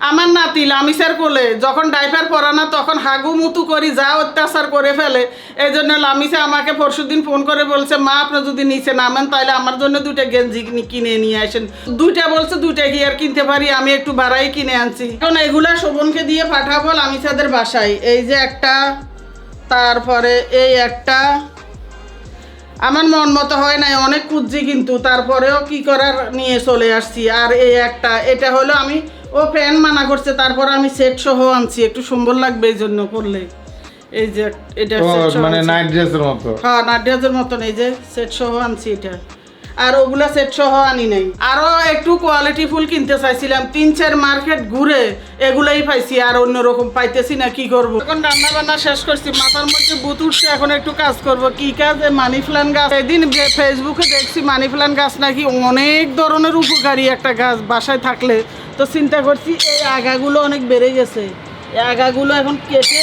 আমার নাতি লামিসের কোলে, যখন ডাইপার পরা না, তখন হাগু মুতু করি, যা অত্যাচার করে ফেলে। এই জন্য লামিসে আমাকে পরশুদিন ফোন করে বলছে, মা, আপনি যদি নিচে নামেন তাহলে আমার জন্য দুইটা গেঞ্জি কিনে- নিয়ে আসেন। দুইটা বলছে, দুইটা আর কিনতে পারি? আমি একটু বাড়াই কিনে আনছি। এখন এগুলা শোভনকে দিয়ে পাঠাবো লামিসাদের বাসায়। এই যে একটা, তারপরে এই একটা। আমার মন মতো হয় নাই, অনেক খুঁজছি কিন্তু, তারপরেও কি করার নিয়ে চলে আসছি। আর এই একটা, এটা হলো আমি ও ফ্যান মানা করছে তারপর আমি সেট সহ আনছি একটু সুন্দর লাগবে এই জন্য করলে। এই যে এটা মানে নাইট ড্রেসের মতো। হ্যাঁ নাট্যাজের মতন এই যে সেট সহ আনছি এটা। আর ওগুলা সেট সহ আনি নাই। আরও একটু কোয়ালিটি ফুল কিনতে চাইছিলাম তিন চার মার্কেট ঘুরে এগুলাই পাইছি আর অন্যরকম পাইতেছি না কি করব? এখন রান্না বান্না শেষ করছি মাথার মধ্যে বুত উঠছে এখন একটু কাজ করব। কি কাজ? মানি প্ল্যান্ট গাছ। এদিন ফেসবুকে দেখছি মানি প্ল্যান্ট গাছ নাকি অনেক ধরনের উপকারী একটা গাছ বাসায় থাকলে। তো চিন্তা করছি, এই আগাগুলো অনেক বেড়ে গেছে। এই আগাগুলো এখন কেটে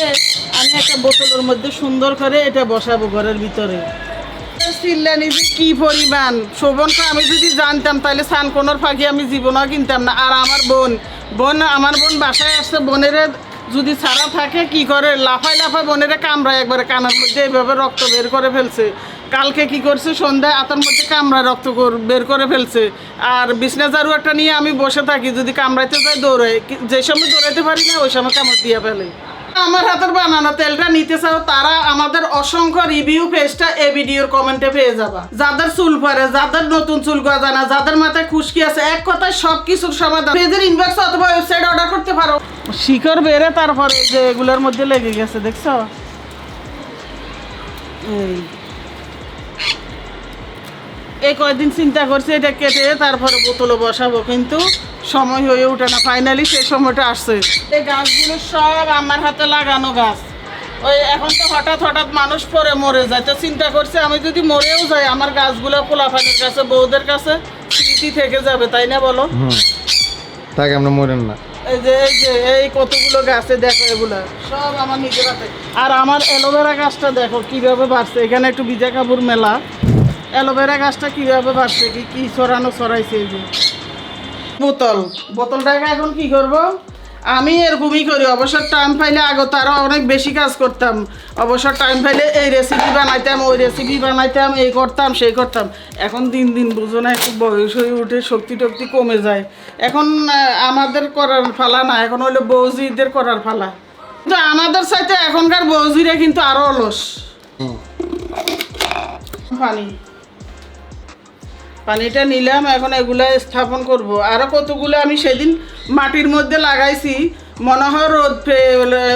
আমি একটা বোতলের মধ্যে সুন্দর করে এটা বসাবো ঘরের ভিতরে। চিল্লানি যে কি পরিমাণ? শোভনকে আমি যদি জানতাম, তাহলে সানকোনোর ফাঁকি আমি জীবনও কিনতাম না। আর আমার বোন বোন, আমার বোন বাসায় আসছে, বোনের যদি ছাড়া থাকে কি করে? লাফায় লাফায় বোনেরা কামড়ায় একবারে, কানের মধ্যে এইভাবে রক্ত বের করে ফেলছে। কালকে কি করছে? সন্ধ্যায় আতার মধ্যে কামড়ায় রক্ত বের করে ফেলছে। আর বিছনা ঝাড়ু একটা নিয়ে আমি বসে থাকি, যদি কামড়াইতে যাই দৌড়াই। যে সময় দৌড়াইতে পারি না, ওই সময় কামড় দিয়ে ফেলে। আমার হাতের বানানো তেলটা নিতে চাও, তারা আমাদের অসংখ্য রিভিউ পেজটা এই ভিডিওর কমেন্টে পেয়ে যাবা। যাদের চুল পরে যাদের নতুন চুল গজা না, যাদের মাথায় খুশকি আছে, এক কথায় সব কিছুর সমাধান। পেজের ইনবক্স অথবা ওয়েবসাইট অর্ডার করতে পারো। শিকড় বেড়ে তারপরে যে এগুলোর মধ্যে লেগে গেছে, দেখছ? এই এই কয়দিন চিন্তা করছি এটা কেটে তারপরে বোতলে বসাবো কিন্তু সময় হয়ে ওঠে না। ফাইনালি সেই সময়টা আসছে। এই গাছগুলো সব আমার হাতে লাগানো গাছ। ওই এখন তো হঠাৎ হঠাৎ মানুষ পরে মরে যায়। তো চিন্তা করছে আমি যদি মরেও যাই আমার গাছগুলো পোলাফানের কাছে বউদের কাছে স্মৃতি থেকে যাবে তাই না বলো? তাকে আমরা মরেন না। এই যে এই যে এই কতগুলো গাছে দেখো এগুলা সব আমার নিজের হাতে। আর আমার অ্যালোভেরা গাছটা দেখো কীভাবে বাড়ছে। এখানে একটু বিজা কাপুর মেলা। অ্যালোভেরা গাছটা কীভাবে বাড়ছে কি কি ছড়ানো ছড়াইছে এই যে? বোতল। বোতলটাকে এখন কি করব? আমি এরকমই করি। অবসর টাইম পাইলে আগে তো আরও অনেক বেশি কাজ করতাম। অবসর টাইম পাইলে এই রেসিপি বানাইতাম ওই রেসিপি বানাইতাম এই করতাম সেই করতাম। এখন দিন দিন বুঝো না একটু বয়স হয়ে উঠে শক্তি টক্তি কমে যায়। এখন আমাদের করার ফালা না এখন হলো বৌজিদের করার ফালা। কিন্তু আমাদের সাথে এখনকার বৌজিরা কিন্তু আরও অলস। পানি। পানিটা নিলাম, এখন এগুলা স্থাপন করব। আরও কতগুলো আমি সেদিন মাটির মধ্যে লাগাইছি, মনে হয় রোদ পেয়ে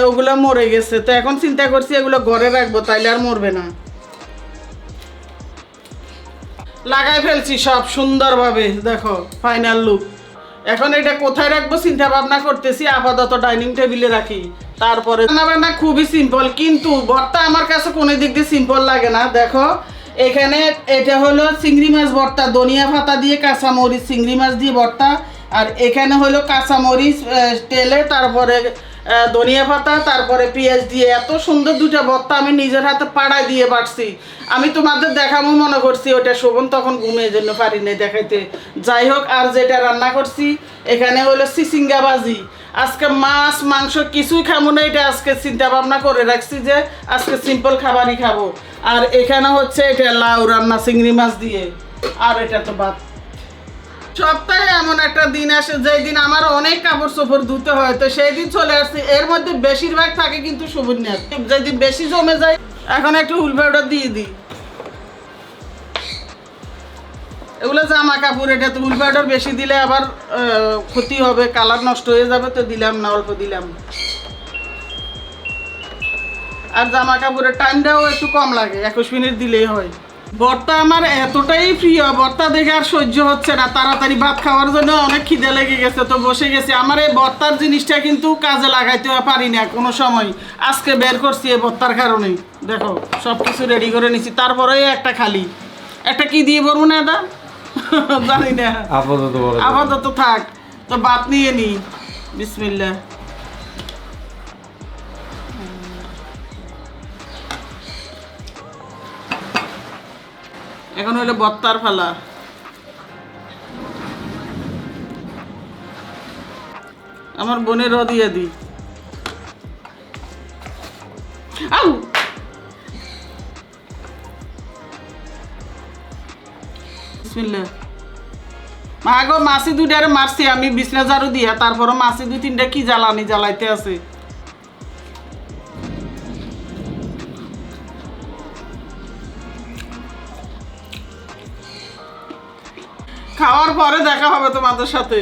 ওগুলো মরে গেছে। তো এখন চিন্তা করছি এগুলো ঘরে রাখব, তাইলে আর মরবে না। লাগাই ফেলছি সব সুন্দরভাবে, দেখো ফাইনাল লুক এখন এটা কোথায় রাখব চিন্তা ভাবনা করতেছি, আপাতত ডাইনিং টেবিলে রাখি। তারপরে রান্না বান্না খুবই সিম্পল কিন্তু ভর্তা আমার কাছে কোনো দিক দিয়ে সিম্পল লাগে না। দেখো এখানে এটা হলো চিংড়ি মাছ ভর্তা, ধনিয়া পাতা দিয়ে কাঁচা মরিচ চিংড়ি মাছ দিয়ে ভর্তা। আর এখানে হলো কাঁচা মরিচ তেলে, তারপরে ধনিয়া পাতা, তারপরে পেঁয়াজ দিয়ে। এত সুন্দর দুটা ভর্তা আমি নিজের হাতে পাড়ায় দিয়ে পারছি আমি তোমাদের দেখাবো, মনে করছি ওটা শোভন তখন ঘুমিয়ে জন্য পারি নাই দেখাইতে। যাই হোক, আর যেটা রান্না করছি, এখানে হলো সিসিঙ্গা বাজি আজকে মাছ, মাংস কিছুই খাব না, এটা আজকে চিন্তা ভাবনা করে রাখছি যে আজকে সিম্পল খাবারই খাব। আর এখানে হচ্ছে এটা লাউ রান্না, চিংড়ি মাছ দিয়ে। আর এটা তো বাদ সপ্তাহে এমন একটা দিন আসে, যেই দিন আমার অনেক কাপড় চোপড় ধুতে হয়, তো সেই দিন চলে আসছি। এর মধ্যে বেশিরভাগ থাকে কিন্তু সুবর্ণার। যেদিন বেশি জমে যায়, এখন একটু উলফাউডার দিয়ে দিই। এগুলো জামা কাপড়, এটা তো উলফাউডার বেশি দিলে আবার ক্ষতি হবে, কালার নষ্ট হয়ে যাবে তো দিলাম না, অল্প দিলাম। আর জামা কাপড়ের টাইমটাও একটু কম লাগে, একুশ মিনিট দিলেই হয়। বর্তা আমার এতটাই প্রিয়, বর্তা দেখে আর সহ্য হচ্ছে না, তাড়াতাড়ি ভাত খাওয়ার জন্য অনেক খিদে লেগে গেছে, তো বসে গেছে। আমার এই বর্তার জিনিসটা কিন্তু কাজে লাগাইতে পারি না কোনো সময়। আজকে বের করছি এই বর্তার কারণে। দেখো সব কিছু রেডি করে নিছি, তারপরেই একটা খালি। একটা কি দিয়ে বলব না এটা জানি না। আপাতত আপাতত থাক। তো নিয়ে নি। এখন হলো বত্তার ফালা। আমার বোনেরও দিয়ে দি। আউ! বিসমিল্লাহ। মা গো দুইটারে মারছি, আমি বিছনা ঝাড়ু দিয়া তারপরে মাসি দুই তিনটা কি জ্বালানি জ্বালাইতে আছে? খাওয়ার পরে দেখা হবে তোমাদের সাথে।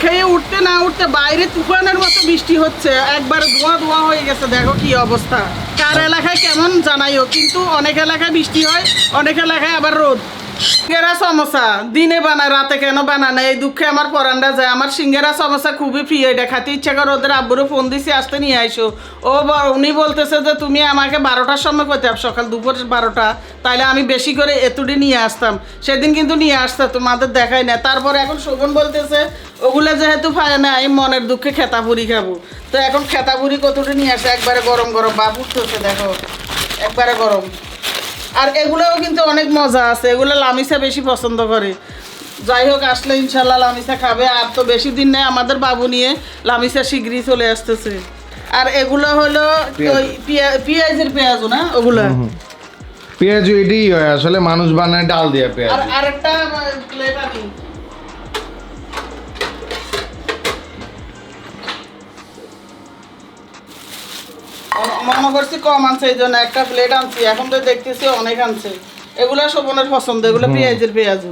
খেয়ে উঠতে না উঠতে বাইরে তুফানের মতো বৃষ্টি হচ্ছে, একবার ধোঁয়া ধোঁয়া হয়ে গেছে, দেখো কি অবস্থা। কার এলাকায় কেমন জানাইও কিন্তু অনেক এলাকায় বৃষ্টি হয় অনেক এলাকায় আবার রোদ। সিঙ্গেরা সমস্যা দিনে বানায়, রাতে কেন বানায় না? এই দুঃখে আমার পরান্ডা যায়। আমার সিঙ্গেরা সমস্যা খুবই প্রিয়, এটা খাতে ইচ্ছা করে। ওদের আব্বুরও ফোন দিছি, আসতে নিয়ে আইসো। ও উনি বলতেছে যে, তুমি আমাকে বারোটার সময় করতে সকাল দুপুর বারোটা। তাইলে আমি বেশি করে এতুডি নিয়ে আসতাম। সেদিন কিন্তু নিয়ে আসতে তোমাদের দেখাই না তারপরে এখন শোভন বলতেছে, ওগুলো যেহেতু পায় না আমি মনের দুঃখে খেতাপুরি খাব। তো এখন খেতাপুরি কতটা নিয়ে আসে? একবারে গরম গরম। বাপ উঠতেছে, দেখো। একবারে গরম। আর এগুলোও কিন্তু অনেক মজা আছে এগুলো লামিসা বেশি পছন্দ করে। যাই হোক আসলে ইনশাল্লাহ লামিসা খাবে আর তো বেশি দিন নেই আমাদের বাবু নিয়ে লামিসা শীঘ্রই চলে আসতেছে। আর এগুলো হলো ওই পিয়া- পেঁয়াজের পেঁয়াজও না ওগুলো? পেঁয়াজ এটাই হয় আসলে মানুষ বানায় ডাল দিয়ে পেঁয়াজ। আর আরেকটা প্লেট আনি মনে করছি কম আনছে এই জন্য একটা প্লেট আনছি এখন তো দেখতেছি অনেক আনছে। এগুলো শোভনের পছন্দ এগুলো পেঁয়াজের পেঁয়াজু।